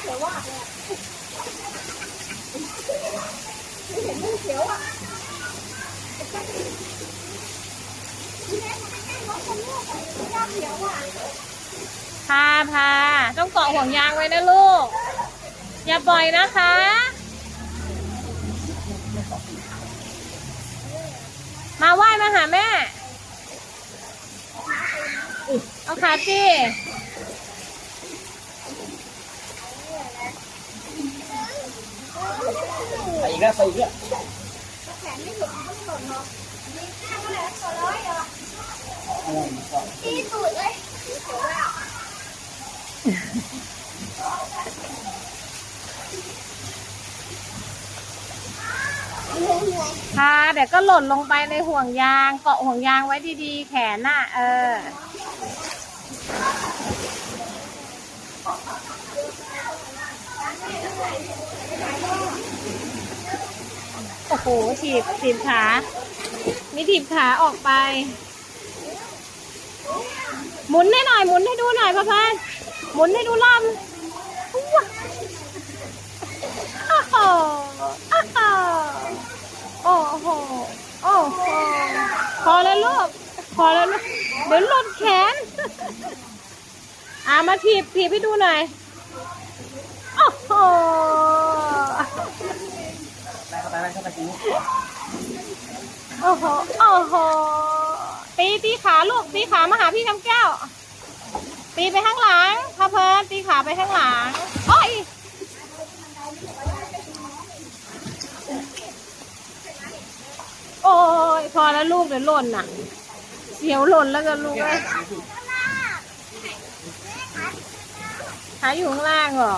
เขียวว่าไม่เห็นมันเขียวอะพี่แม่มันไม่ใช่รถคนลูกอะย่าเขียวอะพาพาต้องเกาะห่วงยางไว้นะลูก อย่าปล่อยนะคะมาไหว้มาหาแม่อุ๊ยเอาขาจี้ ใส่อีกแล้วใส่อีกแล้วแขนไม่หลุดมันหล่นเนาะมีข้าวอะไรตัวร้อยเหรอเอาไว้ก่อนตีตูดเลยเขียวอะพาเดี๋ยวก็หล่นลงไปในห่วงยางเกาะห่วงยางไว้ดีๆ แขนน่ะ เออโอ้โหถีบถีบขามีถีบขาออกไป หมุนให้หน่อย หมุนให้ดูหน่อยพ่อพันหมุนให้ดูลำว้าวอ้าวอ้าวโอ้โหโอ้โหพอแล้วลูกพอแล้วลูกเดี๋ยวหล่นแขนอ่ามาถีบถีบให้ดูหน่อยโอ้โห ได้าไปเข้าไปทีนี้โอ้โห โอ้โห ตีตีขาลูก ตีขามาหาพี่คำแก้ว ตีไปข้างหลังพาเพลินตีขาไปข้างหลัง โอ้ยโอ้ยพอแล้วลูกเดี๋ยวหล่นน่ะ เสียวหล่นแล้วกันลูกเอ้ยขาอยู่ข้างล่างเหรอ